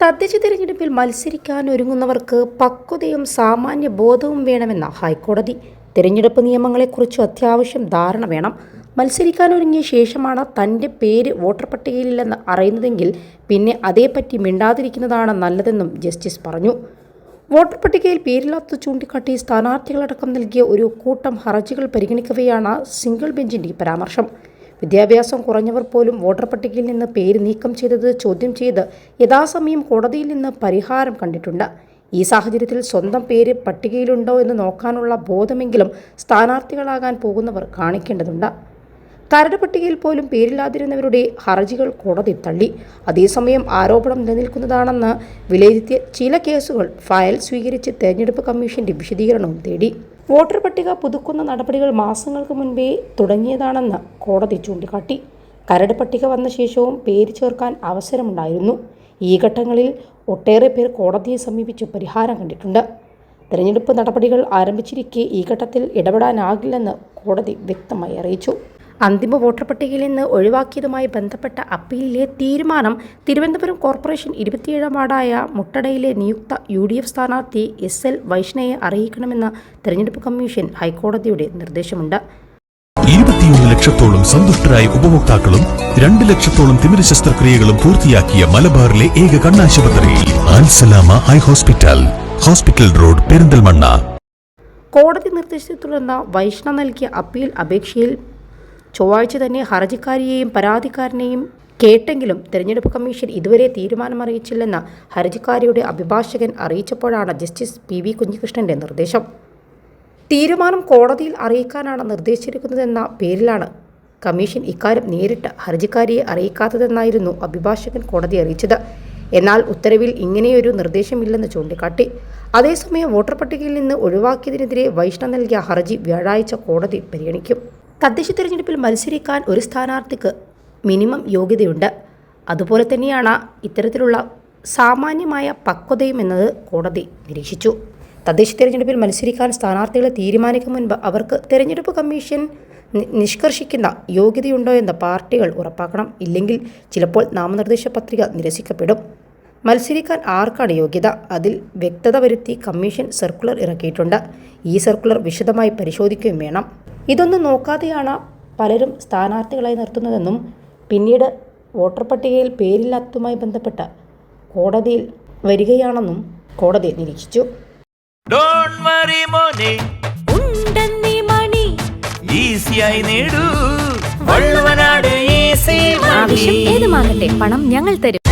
തദ്ദേശ തിരഞ്ഞെടുപ്പിൽ മത്സരിക്കാൻ ഒരുങ്ങുന്നവർക്ക് പക്വതയും സാമാന്യ ബോധവും വേണമെന്ന ഹൈക്കോടതി. തിരഞ്ഞെടുപ്പ് നിയമങ്ങളെക്കുറിച്ച് അത്യാവശ്യം ധാരണ വേണം. മത്സരിക്കാൻ ഒരുങ്ങിയ ശേഷമാണ് തന്റെ പേര് വോട്ടർ പട്ടികയിലില്ലെന്ന് അറിയുന്നതെങ്കിൽ പിന്നെ അതേപ്പറ്റി മിണ്ടാതിരിക്കുന്നതാണ് നല്ലതെന്നും ജസ്റ്റിസ് പറഞ്ഞു. വോട്ടർ പട്ടികയിൽ പേരില്ലാത്ത ചൂണ്ടിക്കാട്ടി സ്ഥാനാർത്ഥികളടക്കം നൽകിയ ഒരു കൂട്ടം ഹർജികൾ പരിഗണിക്കവെയാണ് സിംഗിൾ ബെഞ്ചിന്റെ പരാമർശം. വിദ്യാഭ്യാസം കുറഞ്ഞവർ പോലും വോട്ടർ പട്ടികയിൽ നിന്ന് പേര് നീക്കം ചെയ്തത് ചോദ്യം ചെയ്ത് യഥാസമയം കോടതിയിൽ നിന്ന് പരിഹാരം കണ്ടിട്ടുണ്ട്. ഈ സാഹചര്യത്തിൽ സ്വന്തം പേര് പട്ടികയിലുണ്ടോ എന്ന് നോക്കാനുള്ള ബോധമെങ്കിലും സ്ഥാനാർത്ഥികളാകാൻ പോകുന്നവർ കാണിക്കേണ്ടതുണ്ട്. കരട് പട്ടികയിൽ പോലും പേരില്ലാതിരുന്നവരുടെ ഹർജികൾ കോടതി തള്ളി. അതേസമയം ആരോപണം നിലനിൽക്കുന്നതാണെന്ന് വിലയിരുത്തിയ ചില കേസുകൾ ഫയൽ സ്വീകരിച്ച് തെരഞ്ഞെടുപ്പ് കമ്മീഷന്റെ വിശദീകരണവും തേടി. വോട്ടർ പട്ടിക പുതുക്കുന്ന നടപടികൾ മാസങ്ങൾക്ക് മുൻപേ തുടങ്ങിയതാണെന്ന് കോടതി ചൂണ്ടിക്കാട്ടി. കരട് പട്ടിക വന്ന ശേഷവും പേര് ചേർക്കാൻ അവസരമുണ്ടായിരുന്നു. ഈ ഘട്ടങ്ങളിൽ ഒട്ടേറെ പേർ കോടതിയെ സമീപിച്ച് പരിഹാരം കണ്ടിട്ടുണ്ട്. തെരഞ്ഞെടുപ്പ് നടപടികൾ ആരംഭിച്ചിരിക്കെ ഈ ഘട്ടത്തിൽ ഇടപെടാനാകില്ലെന്ന് കോടതി വ്യക്തമായി അറിയിച്ചു. അന്തിമ വോട്ടർ പട്ടികയിൽ നിന്ന് ഒഴിവാക്കിയതുമായി ബന്ധപ്പെട്ട അപ്പീലിലെ തീരുമാനം തിരുവനന്തപുരം കോർപ്പറേഷൻ ഇരുപത്തിയേഴാം വാർഡായ മുട്ടടയിലെ നിയുക്ത യു ഡി എഫ് സ്ഥാനാർത്ഥി എസ് എൽ വൈഷ്ണയെ അറിയിക്കണമെന്ന തെരഞ്ഞെടുപ്പ് കമ്മീഷൻ ഹൈക്കോടതിയുടെ നിർദ്ദേശമുണ്ട്. ഇരുപത്തിയൊന്ന് ലക്ഷത്തോളം സന്തുഷ്ടരായ ഉപഭോക്താക്കളും രണ്ട് ലക്ഷത്തോളം തിമിര ശസ്ത്രക്രിയകളും പൂർത്തിയാക്കിയ മലബാറിലെ ഏക കണ്ണാശുപത്രി ആൻസലാമ high hospital hospital road Perinthalmanna. കോടതി നിർദ്ദേശത്തെ തുടർന്ന് വൈഷ്ണ നൽകിയ അപ്പീൽ അപേക്ഷയിൽ ചൊവ്വാഴ്ച തന്നെ ഹർജിക്കാരിയെയും പരാതിക്കാരനെയും കേട്ടെങ്കിലും തെരഞ്ഞെടുപ്പ് കമ്മീഷൻ ഇതുവരെ തീരുമാനമറിയിച്ചില്ലെന്ന ഹർജിക്കാരിയുടെ അഭിഭാഷകൻ അറിയിച്ചപ്പോഴാണ് ജസ്റ്റിസ് പി വി കുഞ്ഞികൃഷ്ണന്റെ നിർദ്ദേശം. തീരുമാനം കോടതിയിൽ അറിയിക്കാനാണ് നിർദ്ദേശിച്ചിരിക്കുന്നതെന്ന പേരിലാണ് കമ്മീഷൻ ഇക്കാര്യം നേരിട്ട് ഹർജിക്കാരിയെ അറിയിക്കാത്തതെന്നായിരുന്നു അഭിഭാഷകൻ കോടതി അറിയിച്ചത്. എന്നാൽ ഉത്തരവിൽ ഇങ്ങനെയൊരു നിർദ്ദേശമില്ലെന്ന് ചൂണ്ടിക്കാട്ടി. അതേസമയം വോട്ടർ പട്ടികയിൽ നിന്ന് ഒഴിവാക്കിയതിനെതിരെ വൈഷ്ണ നൽകിയ ഹർജി വ്യാഴാഴ്ച കോടതി പരിഗണിക്കും. തദ്ദേശ തിരഞ്ഞെടുപ്പിൽ മത്സരിക്കാൻ ഒരു സ്ഥാനാർത്ഥിക്ക് മിനിമം യോഗ്യതയുണ്ട്. അതുപോലെ തന്നെയാണ് ഇത്തരത്തിലുള്ള സാമാന്യമായ പക്വതയും എന്നത് കോടതി നിരീക്ഷിച്ചു. തദ്ദേശ തിരഞ്ഞെടുപ്പിൽ മത്സരിക്കാൻ സ്ഥാനാർത്ഥികളെ തീരുമാനിക്കും മുൻപ് അവർക്ക് തിരഞ്ഞെടുപ്പ് കമ്മീഷൻ നിഷ്കർഷിക്കുന്ന യോഗ്യതയുണ്ടോ എന്ന് പാർട്ടികൾ ഉറപ്പാക്കണം. ഇല്ലെങ്കിൽ ചിലപ്പോൾ നാമനിർദ്ദേശ പത്രിക നിരസിക്കപ്പെടും. മത്സരിക്കാൻ ആർക്കാണ് യോഗ്യത? അതിൽ വ്യക്തത വരുത്തി കമ്മീഷൻ സർക്കുലർ ഇറക്കിയിട്ടുണ്ട്. ഈ സർക്കുലർ വിശദമായി പരിശോധിക്കുകയും വേണം. ഇതൊന്നും നോക്കാതെയാണ് പലരും സ്ഥാനാർത്ഥികളായി നിർത്തുന്നതെന്നും പിന്നീട് വോട്ടർ പട്ടികയിൽ പേരില്ലാത്തതുമായി ബന്ധപ്പെട്ട കോടതിയിൽ വരികയാണെന്നും കോടതി നിരീക്ഷിച്ചു. ആവശ്യം ഏതുമാകട്ടെ പണം ഞങ്ങൾ തരും.